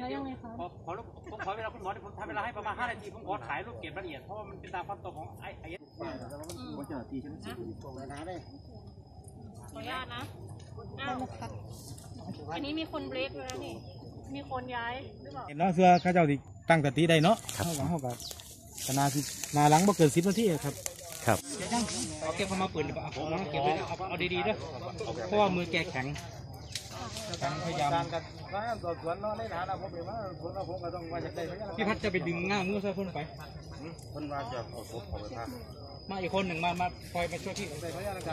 แล้วยังไงคะ ขอขอผมขอเวลาคุณหมอผมทำเวลาให้ประมาณ5นาทีผมขอถ่ายรูปเก็บรายละเอียดเพราะว่ามันเป็นตามขั้นตอนของไอ้ไอ้ขออนุญาตนะอ้าวอันนี้มีคนเบรกแล้วนี่ มีคนย้ายหรือเปล่าเห็นเนาะเสื้อข้าเจ้าที่ตั้งสติได้เนาะครับเขากับนาสินาหลังบ่เกินสิบนาทีครับ ครับเอาเก็บเข้ามาปืนเอาเอาเก็บไว้เอาเอาดีๆด้วยเพราะว่ามือแกแข็ง แข็งพยายามการกันว่าสอบสวนเนาะในฐานะผมเป็นว่าผมก็ผมก็ต้องมาจากได้พี่พัดจะไปดึงง่ามมือเสื้อคนไปคนว่าจะเอาศพเอาไปพักมาอีกคนหนึ่งมา มาคอยมาช่วยพี่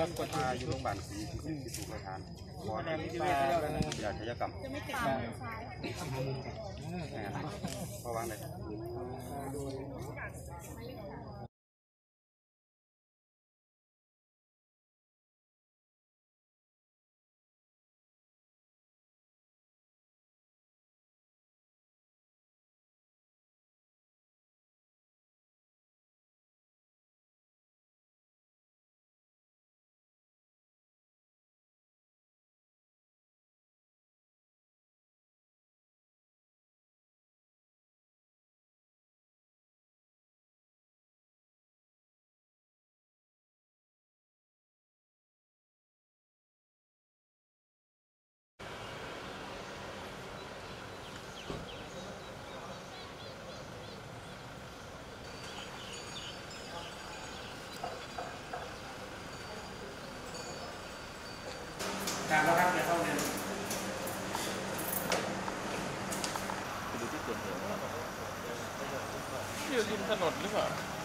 รับกดมาอยู่โรงพยาบาลศรีที่ที่ถูกประทานหมอแดงที่ยาชยกรรมเพราะว่าอะไรการ liver, not liver.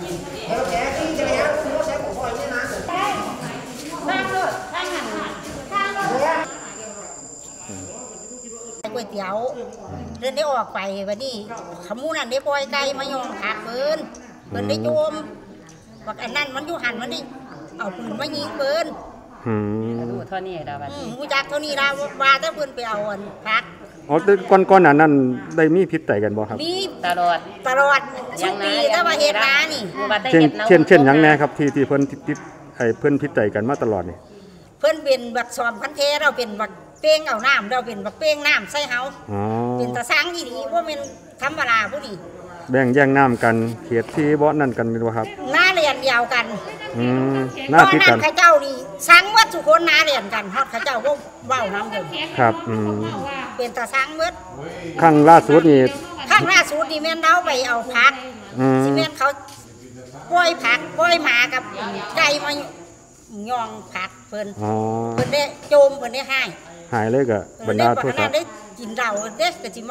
อยู่ริมถนนหรือเปล่าก๋วยเตี๋ยวเดินได้ออกไปวันนี้ขมูนั่นได้ปล่อยไก่มายองผักเพิ่นเพิ่นได้โจมว่าอันนั้นมันอยู่หันมันได้เอาปืนมายิง เพิ่นอืมอืมรู้จักเท่านี้ละว่าถ้าเพิ่นไปเอาอันผัก อ๋อแต่ก่อนก่อนหน้านั้นได้มีพิษไตกันบ่ครับ มีตลอดตลอดทุกปีถ้าว่าเฮ็ดนานี่ว่าแต่เช่นเฮ็ดแล้วเช่นเช่นหยังแน่ครับที่ที่เพิ่นติดไอ้เพิ่นพิษไตกันมาตลอดนี่เพิ่นเป็นบักซอมคันเทเราเป็นบักเป้งเอาน้ำเราเป็นบักเป้งน้ำใส่เฮาอ๋อเป็นตาสังอีหลีบ่แม่นธรรมดาผู้นี้แบ่งแย่งน้ำกันเขตที่บ่นั่นกันนี่บ่ครับหน้าเรี ยนเดียวกันอืมหน้าติดกันเพราะำข้าเจ้านี่สังวัดสุคนหน้าเรียนกันฮอดข้าเจ้าก็เว้าน้ำเดิมครับอืมเป็นตาสังเบิดครั้งล่าสุดนี่ข้างหน้าสูตรนี่แม่นเอาไปเอาผักอืมสิแม่นเขาปล่อยผักปล่อยหมากับไก่มาย่องผักเพิ่นอ๋อเพิ่นได้โจมเพิ่นได้ให้หายเลยก็เอบรอรได้ดาปโทกษติได้กินเหล้าเด้ก็สิมา